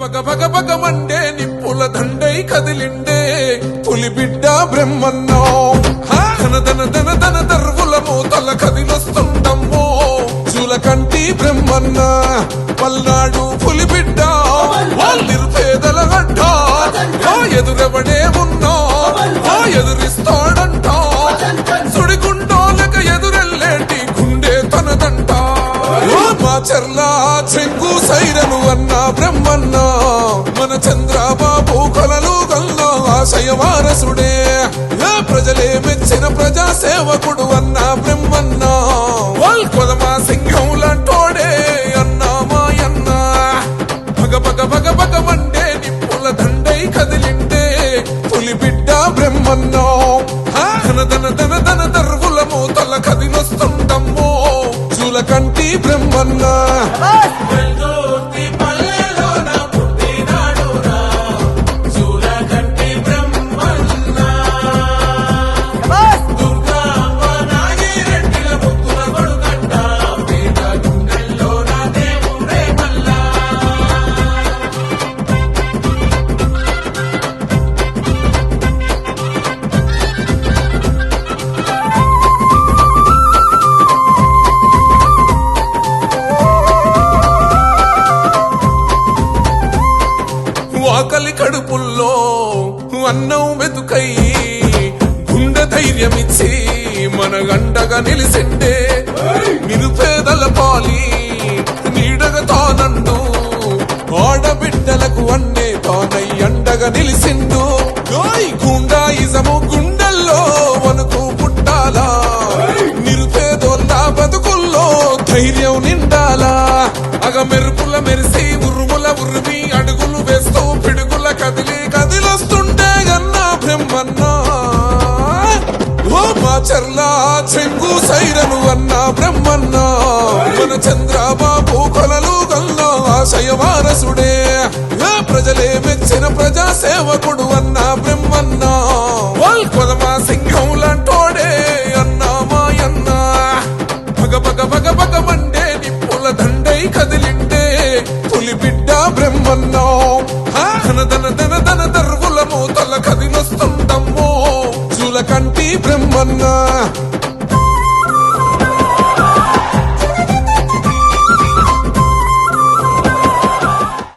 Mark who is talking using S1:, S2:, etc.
S1: పగ పగ పగ మండే నిప్పుల దండై కదిలిండే. పులి బిడ్డ బ్రహ్మన్నో ధన ధన ధన ధన దర్వుల మూతల కదిలొస్తుండమ్మో చూలకంటి బ్రహ్మన్న పల్నాడు పులి బిడ్డ మన చంద్రబాబు కొలలు గల్లా ఆశయ వారసుడే. ఏ ప్రజలే మెచ్చిన ప్రజా సేవకుడు అన్న బ్రహ్మన్న. కొదమా సింహం లాంటోడే అన్న మాయన్న. పగ పగ పగ పగ మండే నిప్పుల దండై కదిలిండే పులి బిడ్డ బ్రహ్మన్నో. ధన ధన ధన ధన దర్వుల మూతల కదిలొస్తుండమ్మో చూలకంటి బ్రహ్మన్న. అన్నం వెతుకై గుండె ధైర్యమిచ్చి మన గండగా నిలిసిండే నిరుపేదల పాలి నీడగా తానండు ఆడబిడ్డలకు అన్నే తానై అండగా నిలిసిండు ఓయ్ గుండాయిజము గుండెల్లో వణుకు పుట్టాలా? నిరుపేదోళ్ళ బతుకుల్లో ధైర్యం నిండాలా? అగ మెరుపుల మెరిసి చర్లా చెంగు సైరను అన్న బ్రహ్మన్న. మన చంద్రబాబు కొలలు గల్లా ఆశయ వారసుడే. ప్రజలే మెచ్చిన ప్రజా సేవకుడు అన్న బ్రహ్మన్న. వాల్ కొదమా సింహం లాంటోడే అన్న మాయన్న. పగ పగ పగ పగ మండే నిప్పుల దండై కదిలిండే. పులి బిడ్డ బ్రహ్మన్న ధన ధన ధన ధన కంటి బ్రహ్మన్నా.